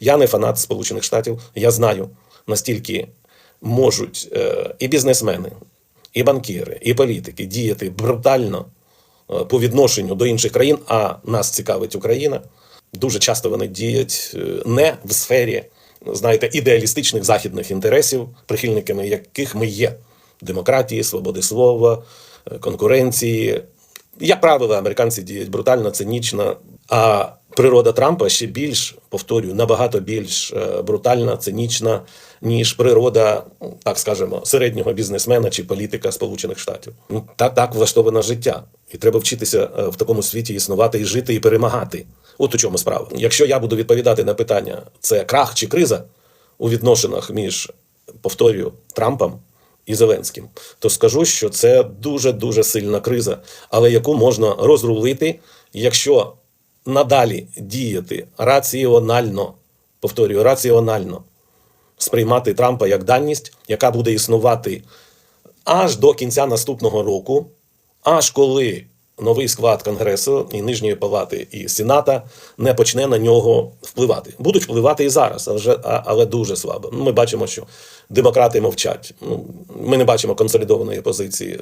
Я не фанат Сполучених Штатів. Я знаю, настільки можуть е, і бізнесмени, і банкіри, і політики діяти брутально е, по відношенню до інших країн, а нас цікавить Україна. Дуже часто вони діють е, не в сфері, знаєте, ідеалістичних західних інтересів, прихильниками яких ми є: демократії, свободи слова, конкуренції. Як правило, американці діють брутально, цинічно. А природа Трампа ще більш, повторюю, набагато більш е, брутальна, цинічна, ніж природа, так скажемо, середнього бізнесмена чи політика Сполучених Штатів. Ну, так, так влаштовано життя. І треба вчитися е, в такому світі існувати і жити, і перемагати. От у чому справа. Якщо я буду відповідати на питання, це крах чи криза у відносинах між, повторюю, Трампом і Зеленським, то скажу, що це дуже дуже сильна криза, але яку можна розрулити, якщо надалі діяти раціонально, повторюю, раціонально сприймати Трампа як даність, яка буде існувати аж до кінця наступного року, аж коли новий склад Конгресу і Нижньої палати і Сената не почне на нього впливати. Будуть впливати і зараз, але, дуже слабо. Ми бачимо, що демократи мовчать. Ну, Ми не бачимо консолідованої позиції